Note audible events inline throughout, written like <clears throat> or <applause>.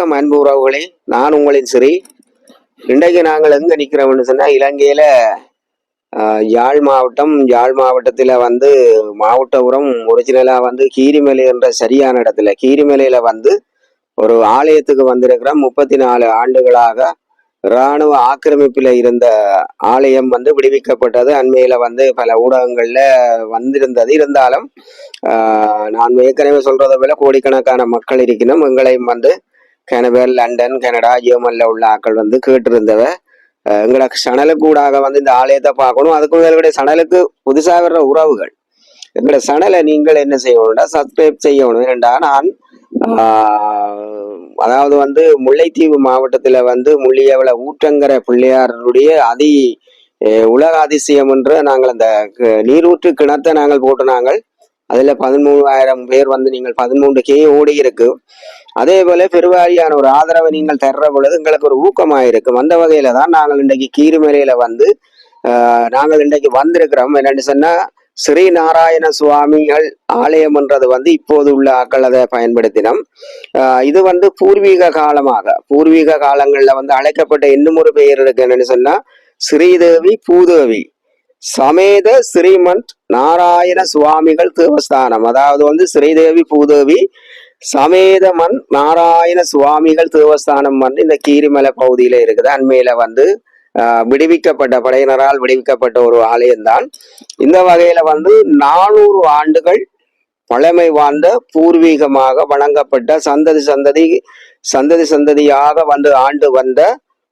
வணக்கம் அன்பு உறவுகளே. நான் உங்களின் சிறி. இன்றைக்கு நாங்கள் எங்க நிக்கிறோம்னு சொன்னா இலங்கையில ஆஹ், யாழ் மாவட்டம் யாழ் மாவட்டத்துல வந்து மாவட்ட உரம் ஒரிஜினலா வந்து கீரிமலை என்ற சரியான இடத்துல கீரிமலையில வந்து ஒரு ஆலயத்துக்கு வந்திருக்கிறோம். முப்பத்தி நாலு ஆண்டுகளாக இராணுவ ஆக்கிரமிப்பில் இருந்த ஆலயம் வந்து விடுவிக்கப்பட்டது. அண்மையில் வந்து பல ஊடகங்களில் வந்திருந்தது. இருந்தாலும் ஆஹ், நான் ஏற்கனவே சொல்றதை போல கோடிக்கணக்கான மக்கள் இருக்கணும் எங்களையும் வந்து கனவேல் லண்டன் கனடா ஜெர்மனில் உள்ள ஆக்கள் வந்து கேட்டிருந்தவ. எங்களோட சணலுக்கு கூடாக வந்து இந்த ஆலயத்தை பார்க்கணும். அதுக்கு எங்களுடைய சணலுக்கு புதுசாக வர்ற உறவுகள். எங்களோட சணலை நீங்கள் என்ன செய்யணும்னா சப்ஸ்கிரைப் செய்யணும். ஏனென்றா நான் அதாவது வந்து முல்லைத்தீவு மாவட்டத்தில் வந்து முள்ளியவள ஊற்றங்கிற பிள்ளையாருடைய அதி உலக அதிசயம் என்று நாங்கள் அந்த க- நீரூற்று கிணத்தை நாங்கள் போட்டு நாங்கள் அதில் பதிமூவாயிரம் பேர் வந்து நீங்கள் பதிமூன்று கே ஓடி இருக்கு. அதே போல பெருவாரியான ஒரு ஆதரவை நீங்கள் தர்ற பொழுது எங்களுக்கு ஒரு ஊக்கமாயிருக்கும் அந்த வகையில தான் நாங்கள் இன்றைக்கு கீரிமலையில வந்து நாங்கள் இன்றைக்கு வந்திருக்கிறோம். என்னென்னு சொன்னா ஸ்ரீ நாராயண சுவாமிகள் ஆலயம் என்றது வந்து இப்போது உள்ள ஆக்கள் அதை பயன்படுத்தினோம். இது வந்து பூர்வீக காலமாக பூர்வீக காலங்களில் வந்து அழைக்கப்பட்ட இன்னும் ஒரு பெயர் இருக்கு. என்னன்னு சொன்னா ஸ்ரீதேவி பூதேவி. சமேத ஸ்ரீமந்த் நாராயண சுவாமிகள் தேவஸ்தானம். அதாவது வந்து ஸ்ரீதேவி பூதேவி சமேதமன் நாராயண சுவாமிகள் தேவஸ்தானம் வந்து இந்த கீரிமலை பகுதியில இருக்குது. அண்மையில வந்து விடுவிக்கப்பட்ட படையினரால் விடுவிக்கப்பட்ட ஒரு ஆலயம்தான் இந்த வகையில வந்து நானூறு ஆண்டுகள் பழமை வாய்ந்த பூர்வீகமாக வழங்கப்பட்ட சந்ததி சந்ததி சந்ததி சந்ததியாக வந்து ஆண்டு வந்த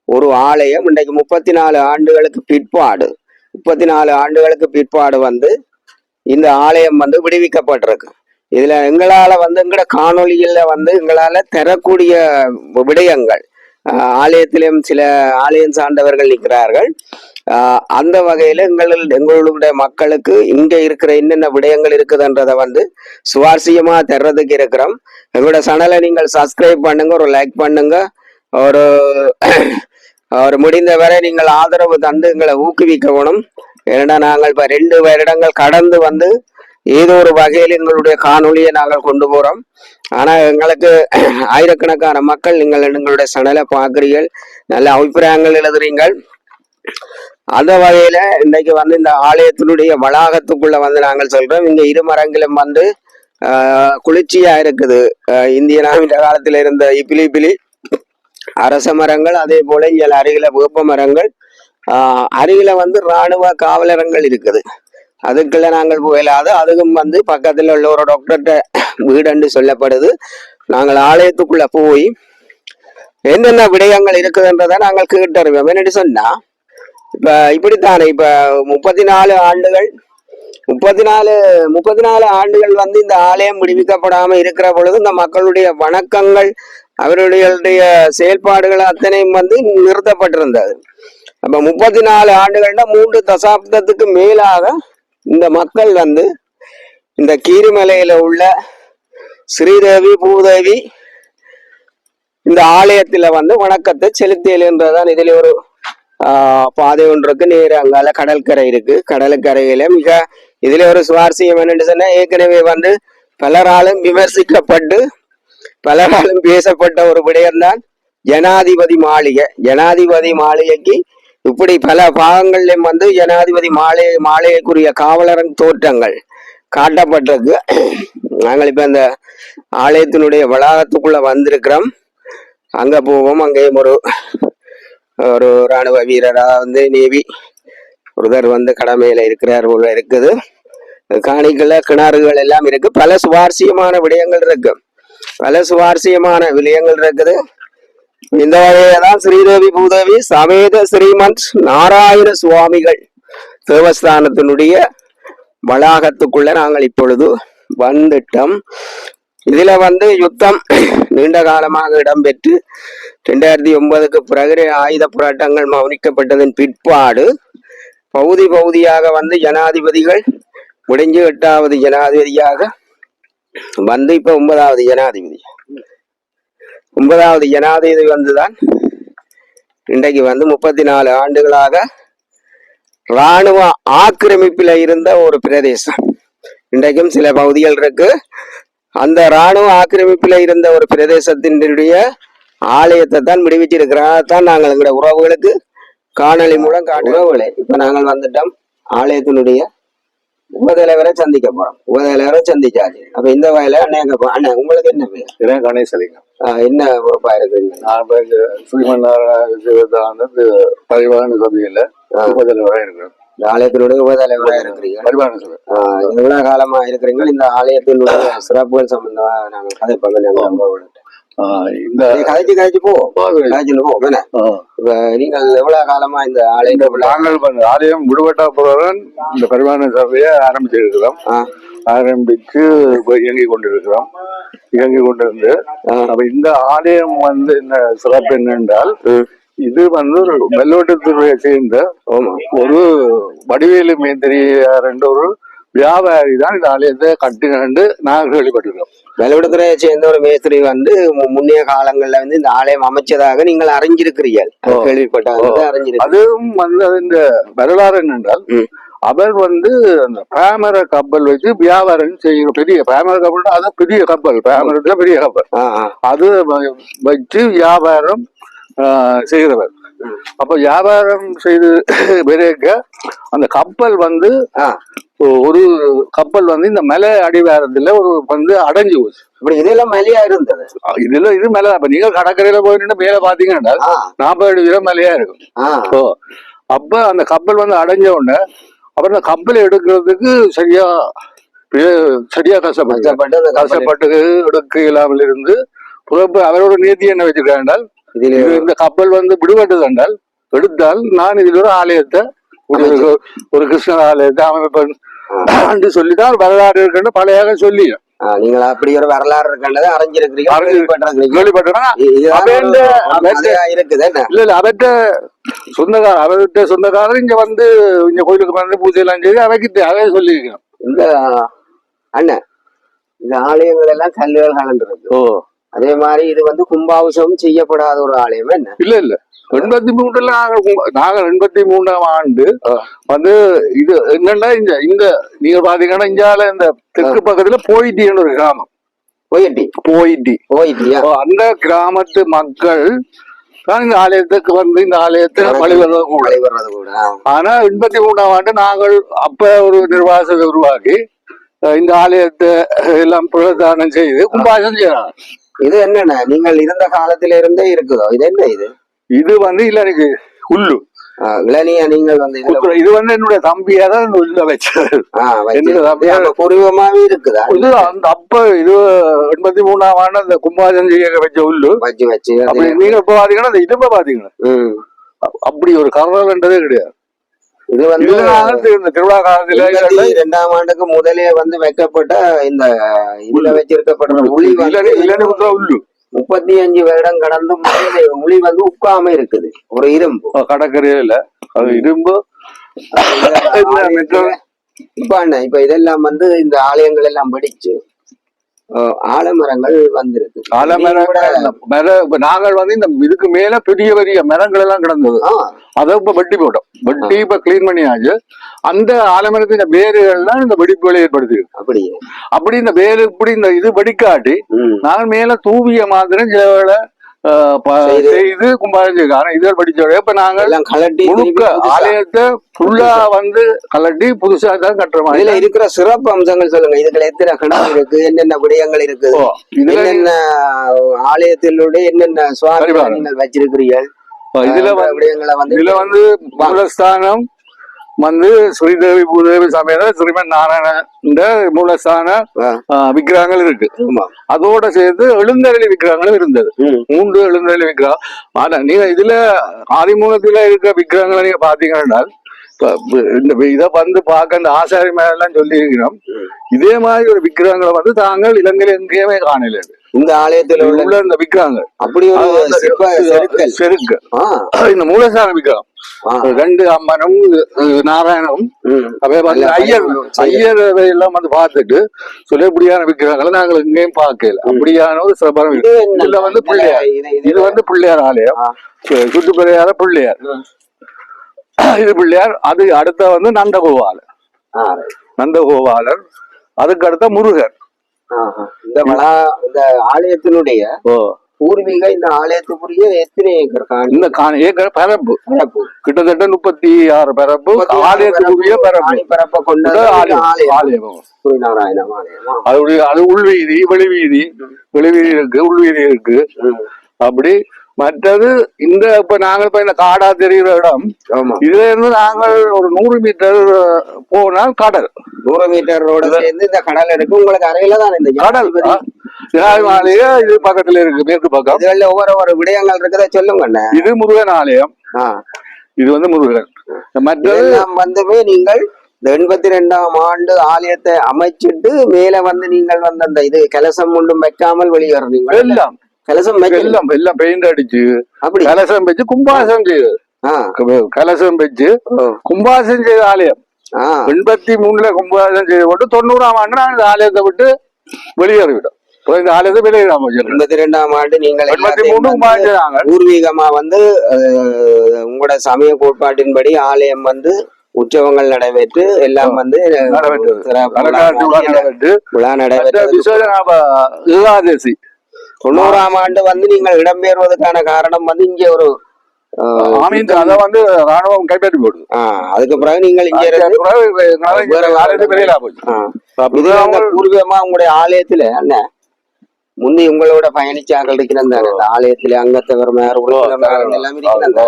ஒரு ஆலயம். இன்றைக்கு முப்பத்தி நாலு ஆண்டுகளுக்கு பிற்பாடு முப்பத்தி நாலு ஆண்டுகளுக்கு பிற்பாடு வந்து இந்த ஆலயம் வந்து விடுவிக்கப்பட்டிருக்கு. இதுல எங்களால வந்து எங்கட காணொளியில வந்து எங்களால தரக்கூடிய விடயங்கள் ஆலயத்திலும் சில ஆலயம் சார்ந்தவர்கள் நிற்கிறார்கள். அந்த வகையில எங்கள் எங்களுடைய மக்களுக்கு இங்க இருக்கிற என்னென்ன விடயங்கள் இருக்குதுன்றதை வந்து சுவாரஸ்யமா தர்றதுக்கு இருக்கிறோம். எங்களோட சேனலை நீங்கள் சப்ஸ்கிரைப் பண்ணுங்க ஒரு லைக் பண்ணுங்க ஒரு அவர் முடிந்தவரை நீங்கள் ஆதரவு தந்து எங்களை ஊக்குவிக்கணும் ஏன்னா நாங்கள் இப்ப ரெண்டு வருடங்கள் கடந்து வந்து ஏதோ ஒரு வகையில் எங்களுடைய காணொளியை நாங்கள் கொண்டு போறோம். ஆனா எங்களுக்கு <clears throat> ஆயிரக்கணக்கான மக்கள் நீங்கள் எங்களுடைய சனலை பார்க்குறீர்கள். நல்ல அபிப்பிராயங்கள் எழுதுறீங்கள் அந்த வகையில இன்னைக்கு வந்து இந்த ஆலயத்தினுடைய வளாகத்துக்குள்ள வந்து நாங்கள் சொல்றோம். இங்க இரு மரங்களும் வந்து ஆஹ், குளிர்ச்சியா இருக்குது. இந்திய நாவின் காலத்தில் இருந்த இப்பிலி பிலி அரச மரங்கள் அதே போல இங்கே அருகில வேப்ப மரங்கள் அருகில வந்து இராணுவ காவலரங்கள் இருக்குது. அதுக்குள்ள நாங்கள் போயிடாது அதுக்கும் வந்து பக்கத்துல உள்ள ஒரு டாக்டர்கிட்ட வீடுன்னு சொல்லப்படுது. நாங்கள் ஆலயத்துக்குள்ள போய் என்னென்ன விடயங்கள் இருக்குதுன்றதை நாங்கள் கேட்டறிவோம். என்னன்னு சொன்னா இப்ப இப்படித்தானே இப்ப முப்பத்தி நாலு ஆண்டுகள் முப்பத்தி நாலு முப்பத்தி நாலு ஆண்டுகள் வந்து இந்த ஆலயம் விடுவிக்கப்படாம இருக்கிற பொழுது இந்த மக்களுடைய வணக்கங்கள் அவர்களுடைய செயல்பாடுகள் அத்தனையும் வந்து நிறுத்தப்பட்டிருந்தது. அப்ப முப்பத்தி நாலு ஆண்டுகள்னா மூன்று தசாப்தத்துக்கு மேலாக இந்த மக்கள் வந்து இந்த கீரிமலையில உள்ள ஸ்ரீதேவி பூதேவி இந்த ஆலயத்துல வந்து வணக்கத்தை செலுத்தியல்ன்றதான் இதுல ஒரு பாதை ஒன்று இருக்கு அங்கால கடற்கரை இருக்கு. கடற்கரையில மிக இதுல ஒரு சுவாரஸ்யம் என்னன்னு சொன்னா ஏற்கனவே வந்து பலராலும் விமர்சிக்கப்பட்டு பல நாளும் பேசப்பட்ட ஒரு விடயம்தான் ஜனாதிபதி மாளிகை. ஜனாதிபதி மாளிகைக்கு இப்படி பல பாகங்கள்லயும் வந்து ஜனாதிபதி மாளிகை மாளிகைக்குரிய காவலரன் தோற்றங்கள் காட்டப்பட்டிருக்கு. நாங்கள் இப்ப இந்த ஆலயத்தினுடைய வளாகத்துக்குள்ள வந்திருக்கிறோம். அங்க போவோம். அங்கேயும் ஒரு ஒரு ராணுவ வீரரா வந்து நேவி ஒருவர் வந்து கடமையில இருக்கிறார் போல இருக்குது. காணிக்கல கிணறுகள் எல்லாம் இருக்கு. பல சுவாரஸ்யமான விடயங்கள் இருக்கு. பல சுவாரஸ்யமான விடயங்கள் இருக்குது. இந்த வகையில தான் ஸ்ரீதேவி பூதேவி சமேத ஸ்ரீமந்த் நாராயண சுவாமிகள் தேவஸ்தானத்தினுடைய வளாகத்துக்குள்ள நாங்கள் இப்பொழுது வந்துட்டோம். இதுல வந்து யுத்தம் நீண்ட காலமாக இடம்பெற்று ரெண்டாயிரத்தி ஒன்பதுக்கு பிறகு ஆயுத போராட்டங்கள் மௌனிக்கப்பட்டதன் பிற்பாடு பகுதி பகுதியாக வந்து ஜனாதிபதிகள் முடிஞ்சு எட்டாவது ஜனாதிபதியாக வந்து இப்ப ஒன்பதாவது ஜனாதிபதி. ஒன்பதாவது ஜனாதிபதி வந்துதான் இன்றைக்கு வந்து முப்பத்தி நாலு ஆண்டுகளாக இராணுவ ஆக்கிரமிப்பில் இருந்த ஒரு பிரதேசம். இன்றைக்கும் சில பகுதிகள் இருக்கு. அந்த இராணுவ ஆக்கிரமிப்பில் இருந்த ஒரு பிரதேசத்தினுடைய ஆலயத்தை தான் விடுவிச்சிருக்கிறார் தான் நாங்கள் எங்களுடைய உறவுகளுக்கு காணொளி மூலம் காட்டு உறவுகளை. இப்ப நாங்கள் வந்துட்டோம். ஆலயத்தினுடைய உபதலைவரை சந்திக்க போறோம். உபதலைவரை சந்திச்சாச்சு அப்ப இந்த வகையில அண்ணன் அண்ணன் உங்களுக்கு என்ன பேர்? இதான் கணேசலிங்கம் என்ன பொறுப்பா இருக்கிறீங்க நான் இந்த ஸ்ரீமன்னாராயண பரிவாரண சபையில உபதலைவராக இருக்கிறேன் இந்த ஆலயத்தினுடைய உபதலைவரா இருக்கிறீங்க. சபை. எவ்வளவு காலமா இருக்கிறீங்க? இந்த ஆலயத்தினுடைய சிறப்புகள் சம்பந்தமா நாங்கள் உறவுகள்கிட்ட. ஆஹ் இந்த கதைச்சு கதைச்சு போ. கதைச்சுன்னு போ என்ன? ஆஹ் இப்ப நீங்கள் எவ்வளவு காலமா இந்த ஆலயத்தை நாங்கள் ஆலயம் விடுபட்டா பிறகுதான் இந்த பரிவாரண சபையை ஆரம்பிச்சிருக்கிறோம். ஆரம்பிச்சு இயங்கி கொண்டிருக்கிறோம். இயங்கி கொண்டிருந்து அப்ப இந்த ஆலயம் வந்து என்ன சிறப்பு என்னென்றால் இது வந்து ஒரு வெள்ளோட்டத்துறையை சேர்ந்த ஒரு வடிவேலு மேந்திரியார் என்ற ஒரு வியாபாரி தான் இந்த ஆலயத்தை கட்டினு நாங்கள் கேள்விப்பட்டிருக்கோம் வெள்ளவிடத்துறையை சேர்ந்த ஒரு மேஸ்திரி வந்து முன்னைய காலங்கள்ல வந்து இந்த ஆலயம் அமைச்சதாக நீங்கள் அறிஞ்சிருக்கிறீர்கள். கேள்விப்பட்டாங்க அறிஞ்சிருக்கு அதுவும் வந்து இந்த வரலாறு என்னென்றால். அவர் வந்து அந்த பேமர கப்பல் வச்சு வியாபாரம் செய்கிற பெரிய பேமர கப்பல் அது பெரிய கப்பல் பேமரத்துல பெரிய கப்பல். அது வச்சு வியாபாரம் செய்கிறவர் அப்ப வியாபாரம் செய்து பிறக்க அந்த கப்பல் வந்து ஒரு கப்பல் வந்து இந்த மலை அடிவாரத்துல ஒரு வந்து அடைஞ்சு போச்சு. இப்படி இதெல்லாம் மலையா இருந்தது? இதுல இது மேல அப்ப நீங்க கடற்கரையில போயிட்டு மேல பாத்தீங்கன்னா நாற்பது அடி உயரம் மலையா இருக்கும். ஆ, ஓ அப்ப அந்த கப்பல் வந்து அடைஞ்ச உடனே அப்புறம் அந்த கப்பலை எடுக்கிறதுக்கு சரியா சரியா கஷ்டப்பட்டு கஷ்டப்பட்டு எடுக்க இல்லாமல் இருந்து புறப்பு அவரோட நீதி என்ன இது இந்த கப்பல் வந்து விடுபட்டது என்றால் எடுத்தால் நான் இதில் ஒரு ஆலயத்தை ஒரு ஒரு கிருஷ்ணர் ஆலயத்தை அமைப்பேன். என்று சொல்லிதான் வரலாறு இருக்குன்னு பழையாக சொல்லி. நீங்கள் அப்படி ஒரு வரலாறு இருக்கின்றதை அறிஞ்சிருக்கிறீங்க இல்ல இல்ல அவர்கிட்ட சொந்தக்கார அவர்கிட்ட சொந்தக்காரர் இங்க வந்து இங்க கோயிலுக்கு வந்து பூஜை எல்லாம் செய்து அவைக்கு அவே சொல்லியிருக்கேன் இந்த அண்ணன் இந்த ஆலயங்கள் எல்லாம் கல்லுகள் கலந்துருக்கு ஓ. அதே மாதிரி இது வந்து கும்பாபிஷேகம் செய்யப்படாத ஒரு ஆலயம் என்ன? இல்ல இல்ல. எண்பத்தி மூணுல நாங்க கு- நாங்க எண்பத்தி மூணாம் ஆண்டு. வந்து இது என்னன்னா இந்த இந்த நீங்க பாத்தீங்கன்னா இந்தியால இந்த தெற்கு பக்கத்துல போயிட்டின்னு ஒரு கிராமம். போயிட்டி. போயிட்டி. அந்த கிராமத்து மக்கள் தான் இந்த ஆலயத்துக்கு வந்து இந்த ஆலயத்தை வழிபடுறது கூட. மழை வர்றது கூட. ஆனா எண்பத்தி மூணாம் ஆண்டு நாங்கள் அப்ப ஒரு நிர்வாகத்தை உருவாக்கி இந்த ஆலயத்தை எல்லாம் புனர்தானம் செய்து கும்பாசம் செய்யறாங்க இது என்னண்ணா நீங்கள் இருந்த காலத்தில இருந்தே இருக்குதோ? இது என்ன இது? இது வந்து இல்ல எனக்கு உள்ளு. இளநியா நீங்கள் வந்து இது வந்து என்னுடைய தம்பியா தான் உள்ள வச்சது பூர்வமாவே இருக்குதா? இது அந்த அப்ப இது எண்பத்தி மூணாம் ஆண்டு அந்த செய்ய வச்ச உள்ளு. வச்சு வச்சு அப்படி நீங்க இப்ப பாத்தீங்கன்னா அந்த இடுப்ப பாத்தீங்கன்னா. அப்படி ஒரு கர்னல்ன்றதே கிடையாது. இது வந்து இந்த திருவிழா காலத்துல இரண்டாம் ஆண்டுக்கு முதலே வந்து வைக்கப்பட்ட இந்த இதுல வச்சிருக்கப்பட்ட உள்ளு. முப்பத்தி அஞ்சு வருடம் கடந்து உளி வந்து உட்காம இருக்குது. ஒரு இரும்பு. கடற்கரையில அது இரும்பு. <laughs> இப்ப அண்ணா இப்ப இதெல்லாம் வந்து இந்த ஆலயங்கள் எல்லாம் படிச்சு ஆலமரங்கள் வந்திருக்கு. ஆலமரங்கள் நாங்கள் வந்து இந்த இதுக்கு மேல பெரிய பெரிய மரங்கள் எல்லாம் கிடந்தது. அதை இப்ப வெட்டி போட்டோம். வெட்டி இப்ப கிளீன் பண்ணியாச்சு. அந்த ஆலமரத்தின் வேர்கள் தான் இந்த வெடிப்புகளை ஏற்படுத்தி அப்படியே? அப்படி இந்த வேறு இப்படி இந்த இது வெடிக்காட்டி. நாங்கள் மேல தூவிய மாதிரி சில செய்து. ஆனா இதில் படிச்சோட இப்ப எல்லாம் கலட்டி முழுக்க ஆலயத்தை ஃபுல்லா வந்து கலட்டி புதுசா தான் கட்டுற மாதிரி. இதுல இருக்கிற சிறப்பு அம்சங்கள் சொல்லுங்க. இதுல எத்தனை கணக்கு இருக்கு? என்னென்ன விடயங்கள் இருக்கு? என்னென்ன ஆலயத்திலுடைய என்னென்ன சுவாமி. நீங்கள் வச்சிருக்கிறீர்கள்? இதுல விடயங்களை வந்து இதுல வந்து மூலஸ்தானம் வந்து ஸ்ரீதேவி பூதேவி சமேத ஸ்ரீமன் நாராயண இந்த மூலஸ்தான விக்கிரகங்கள் இருக்கு. அதோட சேர்த்து எழுந்தருளி விக்கிரகங்களும் இருந்தது. மூன்று எழுந்தருளி விக்கிரகம். ஆனா நீங்க இதுல ஆதிமூலத்துல இருக்க விக்கிரகங்களை நீங்க பாத்தீங்கன்னா இந்த இதை வந்து பார்க்க இந்த ஆசாரி மேலாம் சொல்லி இருக்கிறோம் இதே மாதிரி ஒரு விக்கிரகங்களை வந்து தாங்கள் இலங்கையில எங்கேயுமே காணல இந்த ஆலயத்தில் உள்ள இந்த விக்கிரகங்கள் அப்படி ஒரு செருக்கு இந்த விக்கிரகம் ஆ, ரெண்டு அம்மனும் அஹ், நாராயணனும் ம். அப்படியே வந்து நல்ல ஐயர். ஐயர் எல்லாம் வந்து பார்த்துட்டு சொல்ல இப்படியான விக்கிரகங்களை நாங்கள் எங்கேயும் பார்க்கல. அப்படியான ஒரு சிறப்பான? இதுல வந்து பிள்ளையார். இது- வந்து பிள்ளையார் ஆலயம். சுற்றுப்பிள்ளையார பிள்ளையார். ம். இது பிள்ளையார். அது அடுத்த வந்து நந்தகோபாலர் நந்தகோபாலர் அதுக்கு அடுத்த முருகர். இந்த வளா இந்த ஆலயத்தினுடைய பூர்வீக இந்த ஆலயத்துக்குரிய எத்தனை ஏக்கர் இந்த காணி ஏக்கர் பரப்பு. பரப்பு. கிட்டத்தட்ட முப்பத்தி ஆறு பரப்பு ஆலயத்துக்குரிய பரப்பு பரப்ப கொண்ட ஆலயம் சூரியநாராயணம் ஆலயமா. அதோடைய அது உள்வீதி வெளிவீதி வெளிவீதி இருக்கு உள்வீதி இருக்கு. அப்படி மற்றது இந்த இப்ப நாங்க இப்ப இந்த காடா தெரிகிற இடம் இதுல இருந்து நாங்கள் ஒரு நூறு மீட்டர் போனால் கடல். நூறு மீட்டர் ரோட சேர்ந்து இந்த கடல் இருக்கு. உங்களுக்கு அருகில தான் இந்த கடல். ஜனாதிபதி ஆலயம் இது பக்கத்துல இருக்கு மேற்கு பக்கம். இதுல ஒவ்வொரு ஒரு விடயங்கள் இருக்கதை. சொல்லுங்க. இது முருகன் ஆலயம். இது வந்து முருகன். மற்றது வந்துமே நீங்கள் இந்த எண்பத்தி ரெண்டாம் ஆண்டு ஆலயத்தை அமைச்சிட்டு மேல வந்து நீங்கள் வந்து அந்த இது கலசம் ஒன்றும் வைக்காமல் வெளியேறீங்க எல்லாம். கலசம் எல்லாம் எல்லாம் பெயிண்ட் அடிச்சு அப்படி. கலசம் வச்சு கும்பாசம் செய்யுது கலசம் வச்சு. கும்பாசம் செய்த ஆலயம். எண்பத்தி மூணுல கும்பாசம் செய்து போட்டு தொண்ணூறாம் ஆண்டு நாங்கள் இந்த ஆலயத்தை விட்டு வெளியேறிவிட்டோம் இப்போ இந்த ஆலயத்தை வச்சிருக்கோம் எண்பத்தி ரெண்டாம் ஆண்டு நீங்கள் எண்பத்தி மூணு பூர்வீகமா வந்து உங்களோட சமய கோட்பாட்டின்படி ஆலயம் வந்து உற்சவங்கள் நடைபெற்று எல்லாம் வந்து விழா விழா தொண்ணூறாம் ஆண்டு வந்து நீங்கள் இடம்பெயர்வதற்கான காரணம் வந்து இங்க ஒரு அதை வந்து ராணுவம் கைப்பற்றி போடுது. அதுக்கு பிறகு நீங்கள் இங்க பூர்வீகமா உங்களுடைய ஆலயத்துல அண்ணன் முந்தி உங்களோட பயணிச்சாக்கள் இருக்கிறாங்க. அந்த ஆலயத்துல அங்கத்தவர் மேர் எல்லாம் இருக்கிறாங்க.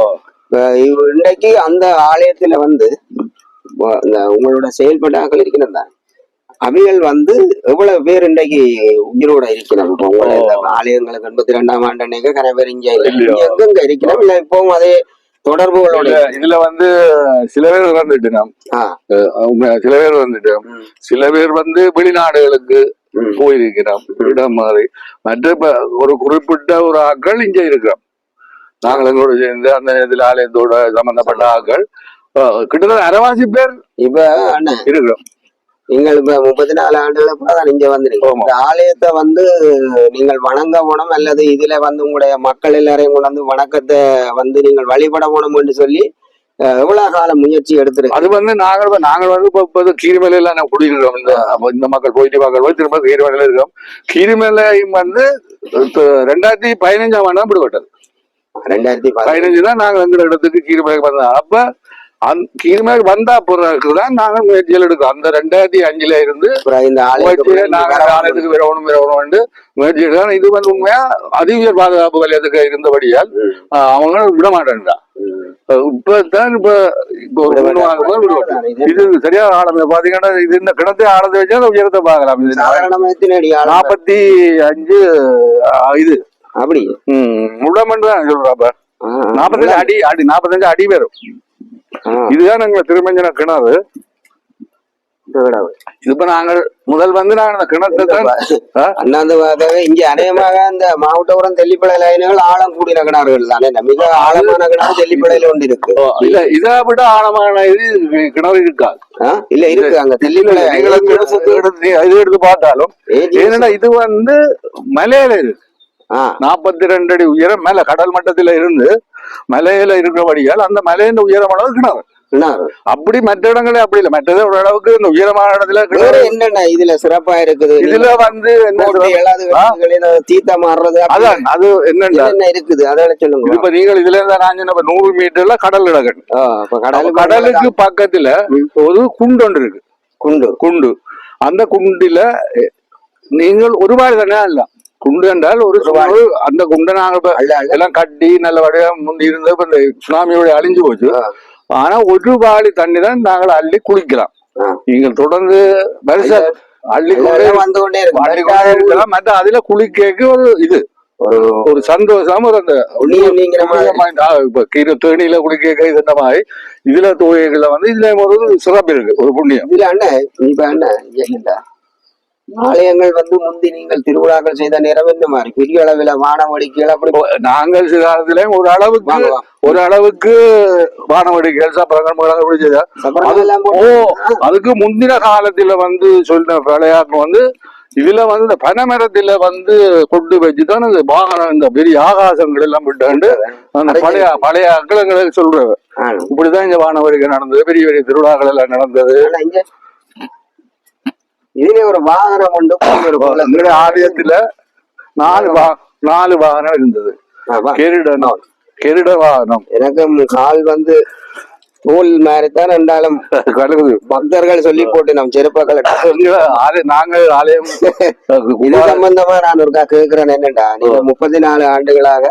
இன்றைக்கு அந்த ஆலயத்துல வந்து உங்களோட செயல்பட்டாக்கள் இருக்கிறாங்க அவைகள் வந்து எவ்வளவு பேர் இன்றைக்கு உயிரோட இருக்கிறோம் இப்போ உங்களை ஆலயங்களுக்கு எண்பத்தி ரெண்டாம் ஆண்டு அன்னைக்கு கரை பேர் இங்க எங்கெங்க இருக்கிறோம்? இல்ல இப்பவும் அதே தொடர்புகளோட இதுல- வந்து சில பேர் இறந்துட்டு நாம். சில பேர் வந்துட்டு சில பேர் வந்து வெளிநாடுகளுக்கு. போயிருக்கிறோம் இடம் மாதிரி மற்ற ஒரு குறிப்பிட்ட ஒரு ஆட்கள் இங்க இருக்கிறோம். நாங்கள் எங்களோட சேர்ந்து அந்த இதுல ஆலயத்தோட சம்பந்தப்பட்ட ஆட்கள் அஹ், கிட்டத்தட்ட அரைவாசி பேர் இப்ப இருக்கிறோம். நீங்கள் இப்ப முப்பத்தி நாலு ஆண்டுகளுக்கு தான் நீங்க வந்துருக்கீங்க. இந்த ஆலயத்தை வந்து நீங்கள் வணங்க போனோம் அல்லது இதுல வந்து உங்களுடைய மக்கள் எல்லாரையும் கொண்டு வந்து வணக்கத்தை வந்து நீங்கள் வழிபட போனோம் என்று சொல்லி எவ்வளவு கால முயற்சி எடுத்திருக்கு அது வந்து நாங்கள் நாங்கள் வந்து இப்போ இப்போ கீரிமலையில நான் குடியிருக்கோம் இந்த இந்த மக்கள் போயிட்டு மக்கள் போய் திரும்ப கீரிமலையில இருக்கோம். கீரிமலையும் வந்து ரெண்டாயிரத்தி பதினஞ்சாம் ஆண்டு தான் விடுபட்டது. ரெண்டாயிரத்தி பதினஞ்சு. தான் நாங்கள் எங்க இடத்துக்கு கீரிமலைக்கு வந்தோம் அப்ப அந்த கீரிமலைக்கு வந்தா பிறகு தான் நாங்கள் முயற்சிகள் எடுக்கிறோம். அந்த ரெண்டாயிரத்தி அஞ்சுல இருந்து முயற்சியில நாங்கள் ஆலயத்துக்கு விரவணும் விரவணும் முயற்சி எடுக்கிறோம். இது வந்து உண்மையா அதிவியல் பாதுகாப்பு வலயத்துக்கு இருந்தபடியால் அவங்க விட மாட்டேன்டா. இப்பதான் இப்ப இப்போ. இது சரியா ஆழம் பாத்தீங்கன்னா இது இந்த கிணத்தை ஆழத்தை வச்சா உயரத்தை பார்க்கலாம். இது? நாற்பத்தி அஞ்சு இது. அப்படி? ம், முடமன் தான் சொல்றாப்ப. நாற்பத்தஞ்சு அடி அடி நாற்பத்தஞ்சு அடி வரும். ஆ, இதுதான் எங்க திருமஞ்சன கிணறு. இப்ப நாங்கள் முதல் வந்து நாங்கள் அந்த கிணத்தை? அண்ணாந்துவாகவே இங்க அநேகமாக இந்த மாவட்டபுரம் தெல்லிப்படை லைன்கள் ஆழம் கூடின கிணறுகள் தானே? மிக ஆழமான கிணறு தெல்லிப்படையில ஒன்று இருக்கு. இல்ல இதை விட ஆழமான இது கிணறு இருக்காது ஆ? இல்ல இருக்கு அங்க தெல்லிப்படை எடுத்து- எடுத்து- இது எடுத்து பார்த்தாலும் ஏன்னா இது வந்து மலையில இருக்கு. நாற்பத்தி ரெண்டு அடி உயரம் மேல கடல் மட்டத்துல இருந்து மலையில இருக்கிறபடியால் அந்த மலையின் உயரம் அளவு கிணறு. கிணறு. அப்படி மற்ற இடங்களே அப்படி இல்லை. மற்றது ஓரளவுக்கு இந்த உயரமான இடத்துல கிணறு. என்னென்ன இதுல சிறப்பா இருக்குது? இதுல வந்து தீத்த மாறுறது அதான் அது என்னென்ன? இருக்குது? அதோட சொல்லுங்க. இப்ப நீங்கள் இதுல இருந்தா நான் சொன்ன நூறு மீட்டர்ல கடல் இப்ப கடலுக்கு பக்கத்துல ஒரு குண்டு ஒன்று இருக்கு. குண்டு. குண்டு. அந்த குண்டில நீங்கள் ஒரு ரூபாய் தானே இல்ல குண்டு என்றால் ஒரு அந்த குண்டை நாங்க இப்ப அல்ல அல்ல. எல்லாம் கட்டி நல்ல வடிவா முந்தி இருந்து இப்ப இந்த சுனாமியோட அழிஞ்சு போச்சு. ஆனா ஒரு பாலி தண்ணி தான் நாங்கள் அள்ளி குளிக்கலாம். நீங்கள் தொடர்ந்து அள்ளி வந்து கொண்டே இருக்கலாம். மற்ற அதுல குளிக்க ஒரு இது. ஒரு ஒரு சந்தோஷம் ஒரு அந்த கீரை தேனியில குளிக்க இது இந்த மாதிரி. இதுல தோயைகள்ல வந்து இதுல ஒரு சிறப்பு இருக்கு ஒரு புண்ணியம். இதுல அண்ணன் இப்ப அண்ணன் இல்ல ஆலயங்கள் வந்து முந்தி நீங்கள் திருவிழாக்கள் செய்த நேரம் என்ன மாதிரி. பெரிய அளவுல வானவடிக்கைகள் அப்படி நாங்கள் காலத்துல ஒரு அளவுக்கு. ஒரு அளவுக்கு வானவடிக்கைகள் சப்பரங்கள் சப்பரம் எல்லாம் ஓ அதுக்கு முந்தின காலத்துல வந்து சொன்ன விளையாட்டு வந்து இதுல வந்து இந்த பனைமரத்துல வந்து கொண்டு வச்சுதான் இந்த வாகனம் இந்த பெரிய ஆகாசங்கள் எல்லாம் விட்டாண்டு அந்த பழைய பழைய அக்கலங்களை சொல்றவ ஆ. இப்படிதான் இந்த வானவடிக்கை நடந்தது பெரிய பெரிய திருவிழாக்கள் எல்லாம் நடந்தது. இதுல ஒரு வாகனம் குளம். எங்களுடைய ஆலயத்துல நாலு நாலு வாகனம் இருந்தது. ஆமா. கெரிடன் கெரிட வாகனம். எனக்கும் கால் வந்து நூல் மாதிரி தான் இருந்தாலும் கலகுது பக்தர்கள் சொல்லி போட்டு நம் செருப்பாக்களை நாங்கள் ஆலயம். <laughs> இது சம்பந்தமா நான் ஒருக்கா கேக்குறேன் என்னடா நீங்க முப்பத்தி நாலு ஆண்டுகளாக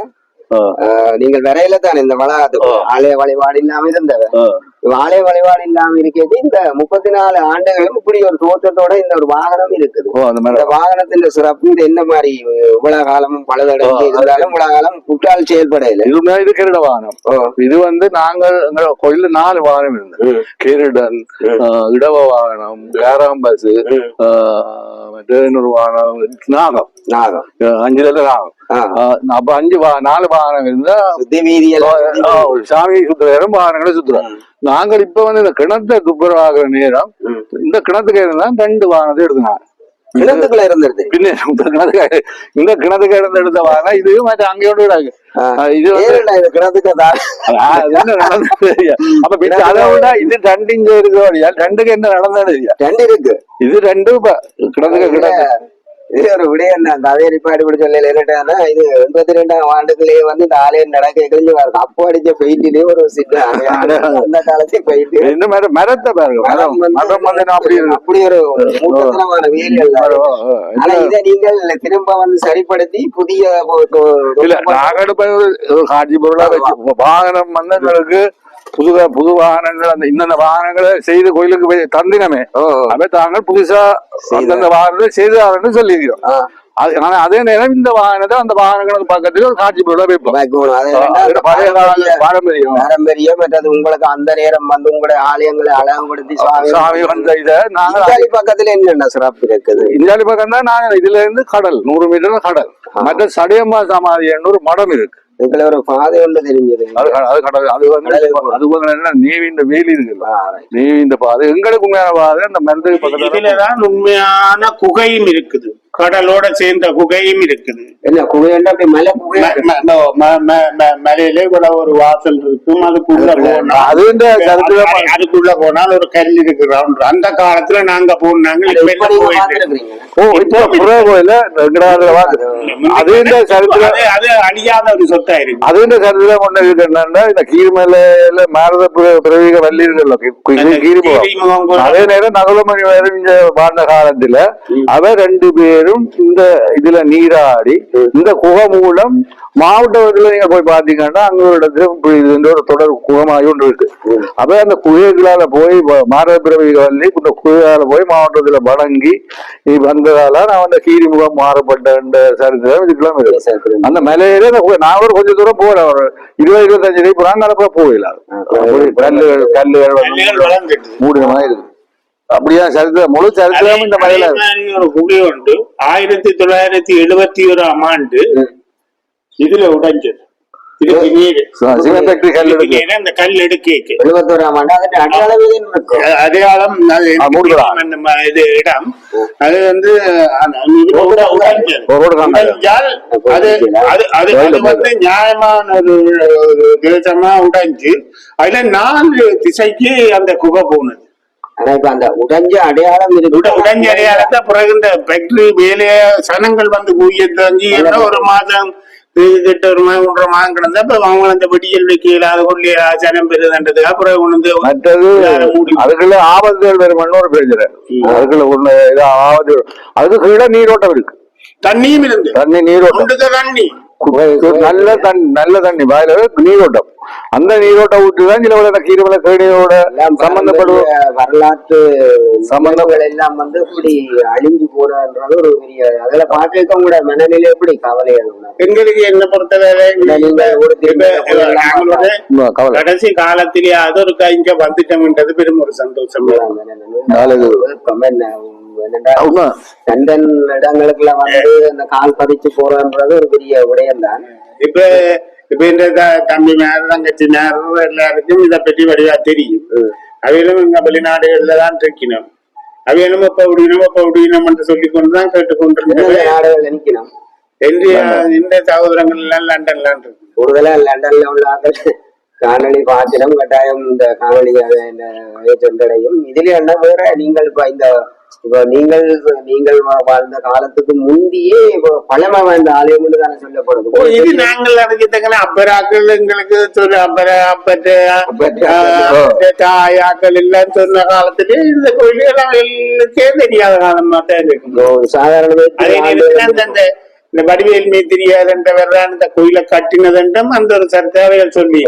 நீங்கள் வரையில தான் இந்த வளாகத்துக்கு ஆலய வழிபாடு இல்லாம இருந்தவ ஆலய வழிபாடு இல்லாம இருக்கிறது. இந்த முப்பத்தி நாலு ஆண்டுகளும் இப்படி ஒரு தோற்றத்தோட இந்த ஒரு வாகனம் இருக்குது. இந்த வாகனத்தின் சிறப்பு இது என்ன மாதிரி? இவ்வளவு காலமும் பழுதடைஞ்சு இருந்தாலும் இவ்வளவு காலம் குற்றால் செயல்படையில இதுமே இது கெரிட வாகனம். இது வந்து நாங்கள் கோயில்ல நாலு வாகனம் இருந்தது. கெரிடன் இடவ வாகனம் கேராம்பஸ் ம். மற்ற இன்னொரு வாகனம் நாகம். நாகம். ஆ, அஞ்சுல நாகம். அப்ப அஞ்சு நாலு வாகனம் இருந்தா சுத்தி வீதியெல்லாம் சுத்தி ஆ, சாமி சுத்துறாரு வாகனங்களை சுத்துறோம். நாங்கள் இப்ப வந்து இந்த கிணத்தை துப்புரவாகிற நேரம். இந்த கிணத்துக்கு இருந்தா ரெண்டு வாகனத்தை எடுத்துனாங்க கிணத்துக்குள்ள இருந்துருது பின்ன இந்த கிணத்துக்கு இருந்து எடுத்த வாகனம் இது மற்ற அங்கேயோட விடாங்க. இது கிணத்துக்கு. அப்ப பின்ன அதை விட இது ரெண்டு இங்க இருக்கு வழியா? ரெண்டுக்கு என்ன நடந்தது. ரெண்டு இருக்கு. இது ரெண்டு கிணத்துக்கு கிணத்து. இது ஒரு விடயம் தான் கதையை நிப்பாடி சொல்லல. என்னட்டானா இது எண்பத்தி ரெண்டாம் ஆண்டுக்குள்ளேயே வந்து இந்த ஆலயம் நடக்க எகிரிஞ்சு வருது அப்போ அடிச்ச பெயிண்டிலே ஒரு சின்ன அந்த காலத்தையும் பெயிண்ட் இந்த மாதிரி மரத்தை பாருங்க. மரம். மரம் வந்து அப்படி அப்படி ஒரு மூட்டத்தனமான. ஆ, ஆனா இதை நீங்கள் திரும்ப வந்து சரிப்படுத்தி புதிய இல்ல ஒரு காட்சி பொருளா வாகனம் வந்து எங்களுக்கு புது புது வாகனங்கள் அந்த இந்தந்த வாகனங்களை செய்து கோயிலுக்கு போய் தந்தினமே. அப்ப தாங்கள் புதுசா அந்தந்த வாகனத்தை செய்தாருன்னு சொல்லியிருக்கிறோம். ஆனா அதே நேரம் இந்த வாகனத்தை அந்த வாகனங்களுக்கு பக்கத்துல ஒரு காட்சி பொருளா வைப்போம். பழைய கால பாரம்பரிய- பாரம்பரியம். பாரம்பரியம் மற்றது உங்களுக்கு அந்த நேரம் வந்து உங்களுடைய ஆலயங்களை அழகுபடுத்தி சுவாமி சாமி வந்த இத நாங்க இத்தாலி பக்கத்துல என்னென்ன சிறப்பு இருக்குது? இந்தியாவி பக்கம் தான் நாங்க இதுல இருந்து கடல் நூறு மீட்டர் கடல். மற்ற சடையம்மா சமாதி ஒரு மடம் இருக்கு. இதுல ஒரு பாதை ஒன்று தெரிஞ்சது. அது அது கடல் அது வந்து அது வந்து என்ன? நீவிந்த வேலி இருக்குல்ல. நீவிந்த பாதை. எங்களுக்கு உண்மையான பாதை அந்த மருந்துக்கு பக்கத்துல இதுலதான் உண்மையான குகையும் இருக்குது. கடலோட சேர்ந்த குகையும் இருக்குது. என்ன குகையண்டா அப்படி மலை மலையில இவ்வளவு ஒரு வாசல் இருக்கும். அதுக்குள்ள போனா அது அதுக்குள்ள போனால் ஒரு கல் இருக்கு ரவுண்ட் அந்த காலத்துல நாங்க போனாங்க அது இந்த சரித்திரம் அது அழியாத ஒரு சொத்தா இருக்கு அது இந்த சரித்திரம் கொண்டு என்னன்னா இந்த கீழ்மலையில மாரத பிறவிக வள்ளி இருக்குல்ல கீழ்முகம் அதே நேரம் நகுலமணி வேறு இங்க வாழ்ந்த காலத்துல அவ ரெண்டு பேரும் இந்த இதுல நீராடி இந்த குகை மூலம் மாவட்டத்துல நீங்க போய் பாத்தீங்கன்னா அங்க ஒரு இடத்துல இது ஒரு தொடர் குகமாகி ஒன்று இருக்கு. அப்ப அந்த குகைகளால போய் வ- மாரத பிறவிக வள்ளி இந்த குகையால போய் மாவட்டத்துல வணங்கி வந்ததால நான் அந்த கீரிமுகம் மாறப்பட்ட சரித்திரம் இதுக்கெல்லாம் இருக்கு. அந்த மலையில நான் ஒரு கொஞ்சம் தூரம் போறேன் ஒரு இருபது இருபத்தஞ்சு போறாங்க போயிடலாம் வந்து கல்லுகள் வளர்ந்துட்டு மூடின மாதிரி இருக்கு. அப்படியா சரித்திரம் முழு சரித்திரம் இந்த மலையில ஒரு குகை உண்டு ஆயிரத்தி தொள்ளாயிரத்தி எழுபத்தி ஓராம் ஆண்டு இதுல உடைஞ்சது அடையாளமே இது இடம் அது வந்து நியாயமான ஒரு தேசமா உடைஞ்சு அதுல நாலு திசைக்கு அந்த குகை போனது ஆனா இப்ப அந்த உடைஞ்ச அடையாளம் இருக்கு உடைஞ்ச அடையாளத்தை பிறகு இந்த ஃபேக்டரி வேலைய சனங்கள் வந்து குவிய தங்கி ஏதோ ஒரு மாதம் கிட்ட ஒரு மாதம் ஒன்றரை மாதம் கிடந்தா இப்ப அவங்க அந்த வெடியல் வைக்கல அது கொள்ளி சனம் பெறுதுன்றதுக்கு அப்புறம் கொண்டு வந்து மற்றது அதுக்குள்ள ஆபத்துகள் வருமானு ஒரு பிரச்சனை. அதுக்குள்ள ஒண்ணு ஆபத்து. அதுக்கு கீழே நீரோட்டம் இருக்கு. தண்ணியும் இருந்து. தண்ணி நீரோட்டம். தண்ணி. நல்ல தண்ணி நல்ல தண்ணி. வாயில நீரோட்டம். அந்த நீரோட்டம் விட்டுதான் சில விட கீரமலை கேடியோட பாரம்பரிய வரலாற்று சம்பந்தங்கள் எல்லாம் வந்து இப்படி அழிஞ்சு போறன்றது ஒரு பெரிய அதுல பாட்டுக்கு உங்களோட மனநிலை எப்படி? கவலையா இருக்கும் எங்களுக்கு என்ன பொறுத்தவரை கடைசி காலத்திலே அது ஒரு இங்க வந்துட்டோம்ன்றது பெரும் ஒரு சந்தோஷம். நாளைக்கு வெப்பம் என்ன என்னடா உண்மை. லண்டன் இடங்களுக்குள்ள வந்து அந்த கால் பதிச்சு போறன்றது ஒரு பெரிய விடயம் தான் இப்ப இப்ப இந்த தம்பி மேல தங்கச்சி மேல எல்லாருக்கும் இதை பற்றி வடிவா தெரியும். அவையிலும் இங்க வெளிநாடுகள்ல தான் இருக்கணும் அவையிலும் இப்ப விடணும் இப்ப விடணும் என்று சொல்லி கொண்டுதான் நாடுகள் நிக்கணும் இந்திய இந்த சகோதரங்கள் எல்லாம் லண்டன்ல இருக்கு கூடுதலா லண்டன்ல உள்ள ஆட்கள் காணொளி பார்க்கணும் கட்டாயம் இந்த என்ன சென்றடையும் இதுல என்ன வேற நீங்கள் இப்ப இந்த இப்ப நீங்கள் நீங்கள் வாழ்ந்த காலத்துக்கு முந்தியே இப்ப பழமை வாழ்ந்த ஆலயம் தானே ஓ, இது சொல்லப்படுது நாங்கள் தக்கன அப்பராக்கள் எங்களுக்கு சொல்ல அப்பர அப்பற்ற தாயாக்கள் எல்லாம் சொன்ன காலத்திலே இந்த கோயில்கள் அவர்களுக்கே தெரியாத காலமா தான் இருக்கும் சாதாரண இந்த வடிவேல் மீ தெரியாதுன்றவர் தான் இந்த கோயிலை கட்டினதுன்றும் அந்த ஒரு சர்த்தாவைகள் சொல்லி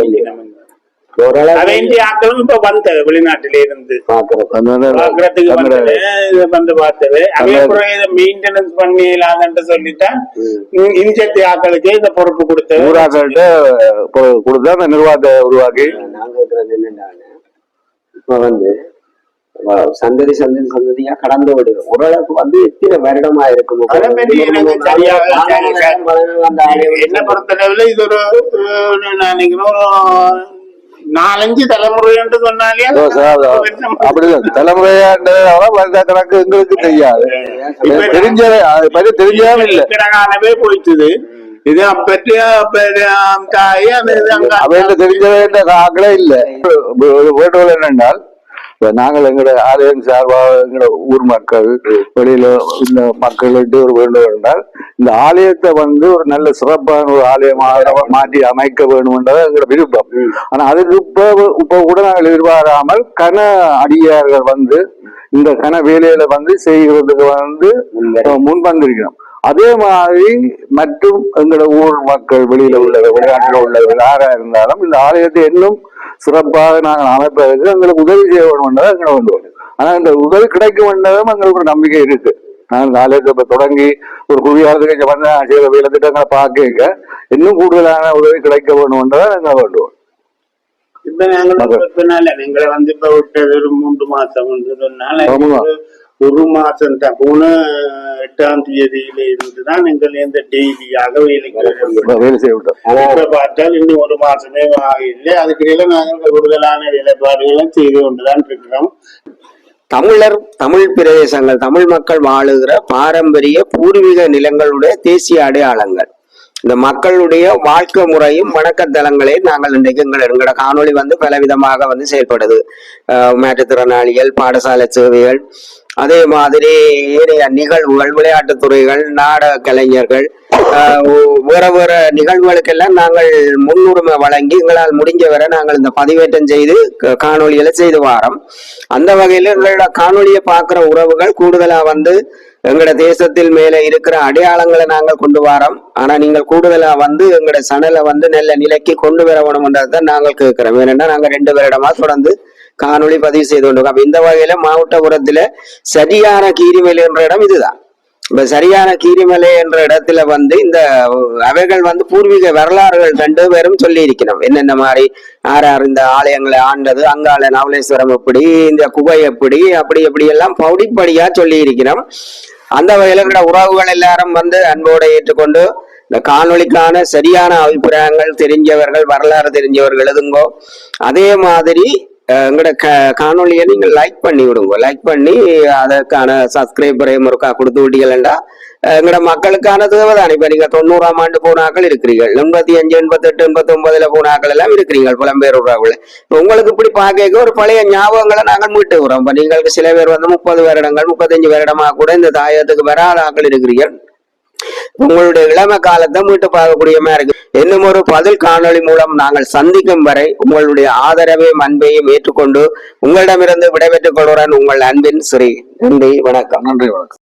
இந்திய ஆக்களும் இப்ப வந்த வெளிநாட்டில இருந்து பாக்குறதுக்கு வந்து பார்த்தது. அதே இதை மெயின்டெனன்ஸ் பண்ணி இல்லாதன்ட்டு சொல்லித்தான் இன்செக்ட் ஆக்களுக்கு இந்த பொறுப்பு கொடுத்தது. ஊராக்கள்கிட்ட கொடுத்தா அந்த நிர்வாகத்தை உருவாக்கி நான் கேட்கறது என்னன்னா இப்ப வந்து சந்ததி சந்ததி சந்ததியா கடந்து விடுது ஓரளவுக்கு வந்து எத்தனை வருடமா இருக்கும்? பற்றி என்ன பொறுத்தளவுல இது ஒரு நான் நினைக்கிறேன் நாலஞ்சு தலைமுறை என்று சொன்னாலே. அப்படிதான் தலைமுறையாண்டதால வருட கணக்கு எங்களுக்கு தெரியாது. இப்ப தெரிஞ்சவே அதை பத்தி தெரிஞ்சாலும் இல்ல இருக்கிற காலமே போயிட்டுது. இது அப்பற்றி தாய் அது இது அங்க அவையில தெரிஞ்ச வேண்டிய ஆக்களே இல்ல. ஒரு வேண்டுகோள் என்னென்றால் நாங்கள் எங்களோட ஆலயம் சார்பாக எங்களோட ஊர் மக்கள் வெளியில உள்ள மக்கள்கிட்ட ஒரு வேண்டுகோள் என்றால் இந்த ஆலயத்தை வந்து ஒரு நல்ல சிறப்பான ஒரு ஆலயமாக மாற்றி அமைக்க வேணும்ன்றது எங்களோட விருப்பம். ஆனா அதுக்கு இப்ப இப்ப கூட நாங்கள் எதிர்பாராமல் கன அடியார்கள் வந்து இந்த கன வேலையில வந்து செய்கிறதுக்கு வந்து முன் வந்திருக்கிறோம். அதே மாதிரி மற்றும் எங்களோட ஊர் மக்கள் வெளியில உள்ளவர் வெளிநாட்டில் உள்ளவர்கள் யாரா இருந்தாலும் இந்த ஆலயத்தை இன்னும் சிறப்பாக நாங்கள் அமைப்பதற்கு எங்களுக்கு உதவி செய்ய வேண்டும்ன்றதை எங்களை வேண்டுவோம் ஆனா இந்த உதவி கிடைக்கும் என்றதும் எங்களுக்கு ஒரு நம்பிக்கை இருக்கு. நாங்கள் இந்த ஆலயத்தை இப்ப தொடங்கி ஒரு குடியாரத்துக்கு இங்க செய்த வேலை திட்டங்களை பார்க்க இன்னும் கூடுதலான உதவி கிடைக்க வேண்டும்ன்றதை நாங்கள் வேண்டுவோம் இப்ப சொன்னால நீங்களை வந்து இப்ப விட்டது ஒரு மூன்று மாசம் சொன்னால. ஒரு- மாசம் தான். போன எட்டாம் தேதியில இருந்து தான் எங்கள் இந்த டெய்லியாக வேலைக்கு வேலை பார்த்தால் இன்னும் ஒரு மாசமே ஆகவில்லை. அதுக்கிடையில நாங்கள் கூடுதலான வேலைப்பாடுகளை செய்து கொண்டுதான் இருக்கிறோம். தமிழர் தமிழ் பிரதேசங்கள் தமிழ் மக்கள் வாழுகிற பாரம்பரிய பூர்வீக நிலங்களுடைய தேசிய அடையாளங்கள். இந்த மக்களுடைய வாழ்க்கை முறையும் வணக்கத்தலங்களை நாங்கள் இன்றைக்கு எங்கள் எங்களோட காணொளி வந்து பலவிதமாக வந்து செயல்படுது. மாற்றுத்திறனாளிகள் பாடசாலை சேவைகள் அதே மாதிரி ஏனைய நிகழ்வுகள் விளையாட்டுத்துறைகள் நாடக கலைஞர்கள் வேற வேற நிகழ்வுகளுக்கெல்லாம் நாங்கள் முன்னுரிமை வழங்கி எங்களால் முடிஞ்ச வரை நாங்கள் இந்த பதிவேற்றம் செய்து காணொலிகளை செய்து வாரோம். அந்த வகையில் எங்களோட காணொலியை பார்க்குற உறவுகள் கூடுதலாக வந்து எங்களோட தேசத்தில் மேலே இருக்கிற அடையாளங்களை நாங்கள் கொண்டு வரோம். ஆனால் நீங்கள் கூடுதலாக வந்து எங்களோட சனலை வந்து நல்ல நிலைக்கு கொண்டு வர வேணும்ன்றதை நாங்கள் கேட்குறோம். ஏன்னா நாங்கள் ரெண்டு பேரிடமாக தொடர்ந்து காணொளி பதிவு செய்து கொண்டிருக்கோம் இந்த வகையில மாவட்டபுரத்துல சரியான கீரிமலை என்ற இடம் இதுதான். இப்ப சரியான கீரிமலை என்ற இடத்துல வந்து இந்த அவைகள் வந்து பூர்வீக வரலாறுகள் ரெண்டு பேரும் சொல்லி இருக்கணும் என்னென்ன மாதிரி ஆறு ஆறு இந்த ஆலயங்களை ஆண்டது அங்காள நவலேஸ்வரம் எப்படி இந்த குகை எப்படி அப்படி எப்படி எல்லாம் படிப்படியா சொல்லி இருக்கிறோம் அந்த வகையில இருக்கிற உறவுகள் எல்லாரும் வந்து அன்போடு ஏற்றுக்கொண்டு இந்த காணொலிக்கான சரியான அபிப்பிராயங்கள் தெரிஞ்சவர்கள் வரலாறு தெரிஞ்சவர்கள் எழுதுங்கோ. அதே மாதிரி எங்களோட க காணொலியை நீங்கள் லைக் பண்ணி விடுங்க. லைக் பண்ணி அதற்கான சப்ஸ்கிரைபரையும் முறுக்கா கொடுத்து விட்டீங்களா எங்களோட மக்களுக்கான தேவைதான். இப்போ நீங்கள் தொண்ணூறாம் ஆண்டு போனாக்கள் இருக்கிறீர்கள். எண்பத்தி அஞ்சு எண்பத்தெட்டு எண்பத்தி ஒன்பதுல போனாக்கள் எல்லாம் இருக்கிறீங்கள் புலம்பெயர் உறவுகள் உங்களுக்கு இப்படி பார்க்க ஒரு பழைய ஞாபகங்களை நாங்கள் மீட்டு விடுறோம் இப்போ நீங்களுக்கு சில பேர் வந்து முப்பது வருடங்கள் முப்பத்தஞ்சு வருடமாக கூட இந்த தாயத்துக்கு வராத ஆக்கள் இருக்கிறீர்கள். உங்களுடைய இளம காலத்தை மீட்டு பார்க்கக்கூடியமா இருக்கு. இன்னும் ஒரு பதில் காணொளி மூலம் நாங்கள் சந்திக்கும் வரை உங்களுடைய ஆதரவையும் அன்பையும் ஏற்றுக்கொண்டு உங்களிடமிருந்து விடைபெற்றுக் கொள்கிறேன் உங்கள் அன்பின் ஸ்ரீ நன்றி வணக்கம். நன்றி வணக்கம்.